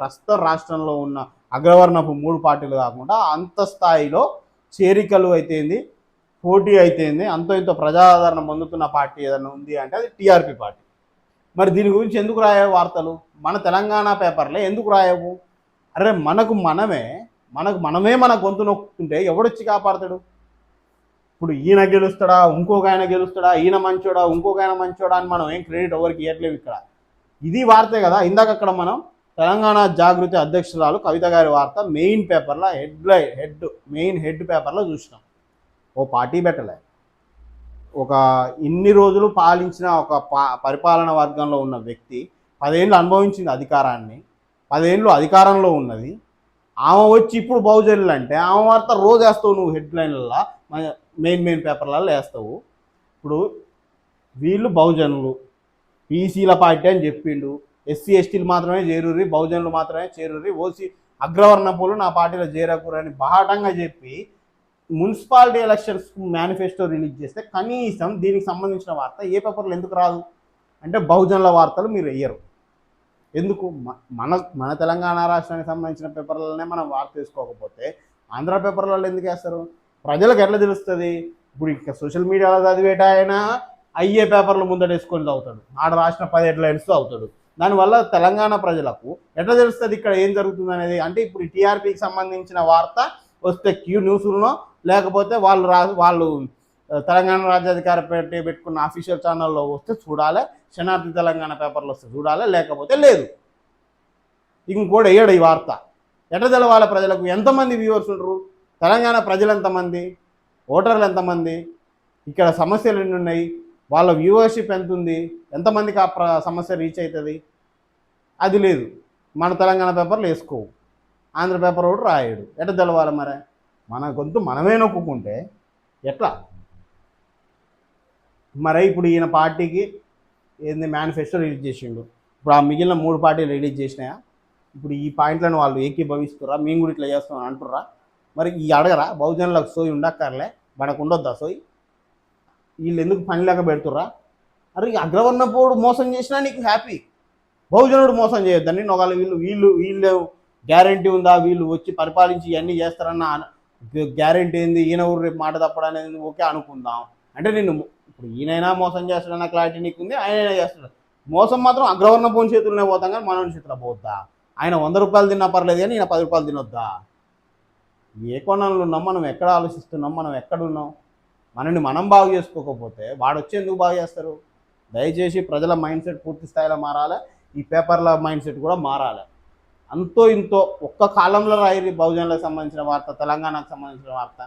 ప్రస్తుతం రాష్ట్రంలో ఉన్న అగ్రవర్ణపు మూడు పార్టీలు కాకుండా అంత స్థాయిలో చేరికలు అయితేంది పోటీ అయితేంది అంతో ఇంత ప్రజాదరణ పొందుతున్న పార్టీ ఏదైనా ఉంది అంటే అది టీఆర్పీ పార్టీ. మరి దీని గురించి ఎందుకు రాయవు వార్తలు? మన తెలంగాణ పేపర్లే ఎందుకు రాయవు? అరే మనకు మనమే మనకు మనమే మన గొంతు నొక్కుంటే ఎవడొచ్చి కాపాడతాడు? ఇప్పుడు ఈయన గెలుస్తాడా? ఇంకొక ఆయన గెలుస్తాడా? ఈయన మంచోడా? ఇంకొక ఆయన మంచోడా అని మనం ఏం క్రెడిట్ ఎవరికి ఇవ్వట్లేవు ఇక్కడ. ఇది వార్తే కదా? ఇందాక అక్కడ మనం తెలంగాణ జాగృతి అధ్యక్షురాలు కవిత గారి వార్త మెయిన్ పేపర్లో హెడ్ హెడ్ మెయిన్ హెడ్ పేపర్లో చూసినాం. ఓ పార్టీ పెట్టలే. ఒక ఇన్ని రోజులు పాలించిన ఒక పా పరిపాలన వర్గంలో ఉన్న వ్యక్తి పదేళ్ళు అనుభవించింది అధికారాన్ని పదేళ్ళు అధికారంలో ఉన్నది. ఆమె వచ్చి ఇప్పుడు బహుజనులు అంటే ఆమె వార్త రోజు వేస్తావు నువ్వు హెడ్లైన్లలో మెయిన్ మెయిన్ పేపర్లలో వేస్తావు. ఇప్పుడు వీళ్ళు బహుజనులు బీసీల పార్టీ అని చెప్పిండు. ఎస్సీ ఎస్టీలు మాత్రమే చేరుర్రి బహుజనులు మాత్రమే చేరుర్రి. ఓసీ అగ్రవర్ణపులు నా పార్టీలో చేరకూరని బాహటంగా చెప్పి మున్సిపాలిటీ ఎలక్షన్స్ మేనిఫెస్టో రిలీజ్ చేస్తే కనీసం దీనికి సంబంధించిన వార్త ఏ పేపర్లు ఎందుకు రాదు? అంటే బహుజనుల వార్తలు మీరు వేయరు. ఎందుకు? మన మన తెలంగాణ రాష్ట్రానికి సంబంధించిన పేపర్లనే మనం వార్త తీసుకోకపోతే ఆంధ్ర పేపర్లలో ఎందుకు వేస్తారు? ప్రజలకు ఎట్లా తెలుస్తుంది? ఇప్పుడు ఇక సోషల్ మీడియాలో చదివేట ఆయన అయ్యే పేపర్లు ముందట వేసుకొని చదువుతాడు. ఆడ రాసిన పది హెడ్లైన్స్ చదువుతాడు. దానివల్ల తెలంగాణ ప్రజలకు ఎట్లా తెలుస్తుంది ఇక్కడ ఏం జరుగుతుంది అనేది? అంటే ఇప్పుడు టీఆర్పీకి సంబంధించిన వార్త వస్తే క్యూ న్యూస్లోనో లేకపోతే వాళ్ళు రా వాళ్ళు తెలంగాణ రాజ్యాధికార పెట్టి పెట్టుకున్న అఫీషియల్ ఛానల్లో వస్తే చూడాలి శనార్థి తెలంగాణ పేపర్లో వస్తే చూడాలి లేకపోతే లేదు. ఇంకోటి వేయడు ఈ వార్త. ఎట్లా తెలవాలి ప్రజలకు? ఎంతమంది వ్యూవర్స్ ఉంటారు తెలంగాణ ప్రజలు ఎంతమంది? ఓటర్లు ఎంతమంది? ఇక్కడ సమస్యలు ఎన్ని ఉన్నాయి? వాళ్ళ వ్యూవర్షిప్ ఎంత ఉంది ఎంతమందికి ఆ ప్ర సమస్య రీచ్ అవుతుంది అది లేదు. మన తెలంగాణ పేపర్లు వేసుకోవు ఆంధ్ర పేపర్ ఒకటి రాయడు. ఎట్లా తెలవాలి మరి? మన గొంతు మనమే నొక్కుంటే ఎట్లా? మరి ఇప్పుడు ఈయన పార్టీకి ఏంది మేనిఫెస్టో రిలీజ్ చేసిండు. ఇప్పుడు ఆ మిగిలిన మూడు పార్టీలు రిలీజ్ చేసినాయా? ఇప్పుడు ఈ పాయింట్లను వాళ్ళు ఏకీభవిస్తురా మేము కూడా ఇట్లా చేస్తాం అంటుర్రా? మరి ఈ అడగరా? బహుజనులకు సోయి ఉండక్కర్లే. మనకు ఉండొద్దా సోయి? వీళ్ళు ఎందుకు పని లేక పెడుతుర్రా? అరే అగ్రవర్ణపోడు మోసం చేసినా నీకు హ్యాపీ బహుజనుడు మోసం చేయొద్దని ఒకవేళ వీళ్ళు వీళ్ళు వీళ్ళు గ్యారంటీ ఉందా? వీళ్ళు వచ్చి పరిపాలించి ఇవన్నీ చేస్తారన్న గ్యారంటీ ఏంది? ఈయన ఊరు రేపు మాట తప్పడనేది ఓకే అనుకుందాం. అంటే నిన్ను ఇప్పుడు ఈయనైనా మోసం చేస్తాడన్న క్లారిటీ నీకు ఉంది ఆయనైనా చేస్తాడు. మోసం మాత్రం అగ్రవర్ణ పోని చేతుల్లోనే పోతాం కానీ మనోని చేతిలో పోద్దా? ఆయన వంద రూపాయలు తిన్నా పర్లేదు కానీ ఈయన పది రూపాయలు తినొద్దా? ఏ కోణంలో ఉన్నాం? మనం ఎక్కడ ఆలోచిస్తున్నాం? మనం ఎక్కడున్నాం మనల్ని మనం బాగు చేసుకోకపోతే వాడు వచ్చి ఎందుకు బాగు చేస్తారు? దయచేసి ప్రజల మైండ్ సెట్ పూర్తి స్థాయిలో మారాలి? ఈ పేపర్ల మైండ్ సెట్ కూడా మారాలి? అంతో ఇంతో ఒక్క కాలంలో రాయి బహుజనులకు సంబంధించిన వార్త తెలంగాణకు సంబంధించిన వార్త.